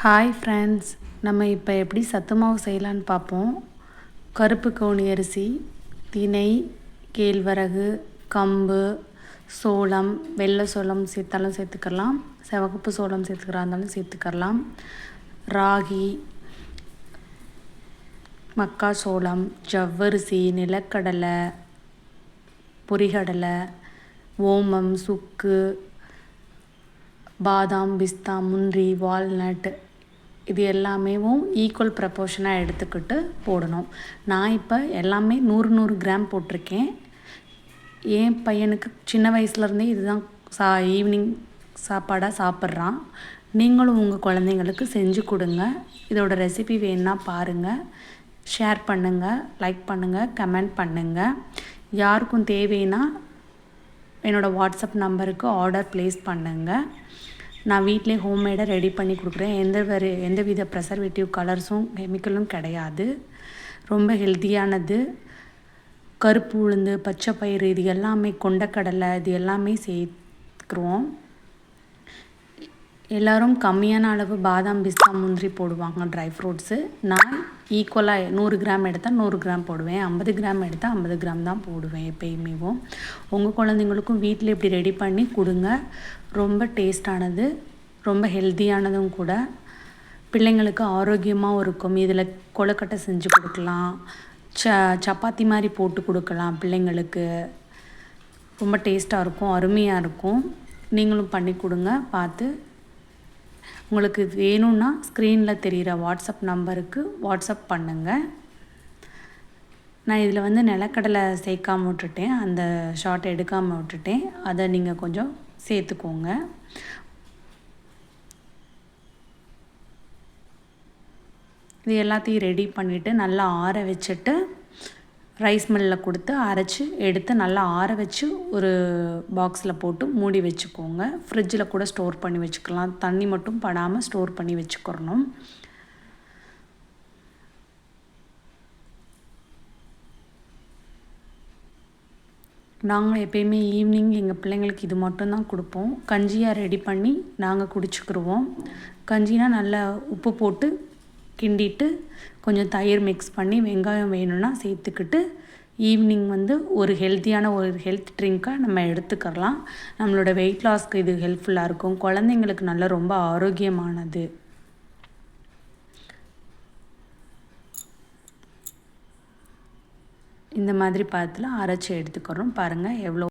Hi friends நம்ம இப்போ எப்படி சத்து மாவு செய்யலான்னு பார்ப்போம் கருப்பு கவுனி அரிசி தினை கேழ்வரகு கம்பு சோளம் வெள்ளை சோளம் சேர்த்தாலும் சேர்த்துக்கலாம். சிவகப்பு சோளம் சேர்த்துக்கிறா இருந்தாலும் சேர்த்துக்கலாம். ராகி மக்காச்சோளம் ஜவ்வரிசி நிலக்கடலை பொரிகடலை ஓமம் சுக்கு பாதாம் பிஸ்தா முந்திரி வால்நட் இது எல்லாமேவும் ஈக்குவல் ப்ரப்போர்ஷனாக எடுத்துக்கிட்டு போடணும். நான் இப்போ எல்லாமே நூறு நூறு கிராம் போட்டிருக்கேன். என் பையனுக்கு சின்ன வயசுலேருந்தே இதுதான் சா ஈவினிங் சாப்பாடாக சாப்பிட்றான். நீங்களும் உங்கள் குழந்தைங்களுக்கு செஞ்சு கொடுங்க. இதோட ரெசிபி வேணுன்னா பாருங்கள் ஷேர் பண்ணுங்கள் லைக் பண்ணுங்கள் கமெண்ட் பண்ணுங்கள் யாருக்கும் தேவைன்னா என்னோடய வாட்ஸ்அப் நம்பருக்கு ஆர்டர் ப்ளேஸ் பண்ணுங்கள் நான் வீட்டிலே ஹோம்மேடாக ரெடி பண்ணி கொடுக்குறேன். எந்த வேறு எந்த வித ப்ரெசர்வேட்டிவ் கலர்ஸும் கெமிக்கலும் கிடையாது. ரொம்ப ஹெல்த்தியானது கருப்பு உளுந்து பச்சை பயிறு இது எல்லாமே கொண்டக்கடலை இது எல்லாமே சேர்க்குறோம். எல்லோரும் கம்மியான அளவு பாதாம் பிஸ்தா முந்திரி போடுவாங்க ட்ரை ஃப்ரூட்ஸு நான் ஈக்குவலாக நூறு கிராம் எடுத்தால் நூறு கிராம் போடுவேன். ஐம்பது கிராம் எடுத்தால் ஐம்பது கிராம் தான் போடுவேன் எப்பயுமேவும் உங்கள் குழந்தைங்களுக்கும் வீட்டில் இப்படி ரெடி பண்ணி கொடுங்க. ரொம்ப டேஸ்டானது ரொம்ப ஹெல்த்தியானதும் கூட. பிள்ளைங்களுக்கு ஆரோக்கியமாகவும் இருக்கும். இதில் கொழுக்கட்டை செஞ்சு கொடுக்கலாம். ச சப்பாத்தி மாதிரி போட்டு கொடுக்கலாம் பிள்ளைங்களுக்கு. ரொம்ப டேஸ்ட்டாக இருக்கும் அருமையாக இருக்கும். நீங்களும் பண்ணி கொடுங்க பார்த்து உங்களுக்கு வேணும்னா ஸ்க்ரீனில் தெரிகிற வாட்ஸ்அப் நம்பருக்கு வாட்ஸ்அப் பண்ணுங்கள் நான் இதில் வந்து நிலக்கடலை சேர்க்காமல் விட்டுட்டேன். அந்த ஷார்ட் எடுக்காமல் விட்டுட்டேன். அதை நீங்கள் கொஞ்சம் சேர்த்துக்கோங்க. இது எல்லாத்தையும் ரெடி பண்ணிவிட்டு நல்லா ஆற வச்சுட்டு ரைஸ் மில்லில் கொடுத்து அரைச்சி எடுத்து நல்லா ஆற வச்சு ஒரு பாக்ஸில் போட்டு மூடி வச்சுக்கோங்க. ஃப்ரிட்ஜில் கூட ஸ்டோர் பண்ணி வச்சுக்கலாம். தண்ணி மட்டும் படாமல் ஸ்டோர் பண்ணி வச்சுக்கிறணும். நாங்கள் எப்பயுமே ஈவினிங் எங்கள் பிள்ளைங்களுக்கு இது மட்டும்தான் கொடுப்போம். கஞ்சியாக ரெடி பண்ணி நாங்கள் குடிச்சுக்கிடுவோம் கஞ்சினா நல்லா உப்பு போட்டு கிண்டிட்டு கொஞ்சம் தயிர் மிக்ஸ் பண்ணி வெங்காயம் வேணும்னா சேர்த்துக்கிட்டு ஈவினிங் வந்து ஒரு ஹெல்த்தியான ஒரு ஹெல்த் ட்ரிங்க்காக நம்ம எடுத்துக்கலாம். நம்மளோட வெயிட் லாஸ்க்கு இது ஹெல்ப்ஃபுல்லாக இருக்கும். குழந்தைங்களுக்கு நல்ல ரொம்ப ஆரோக்கியமானது. இந்த மாதிரி பாத்தில் அரைச்சி எடுத்துக்கிறோம். பாருங்கள் எவ்வளோ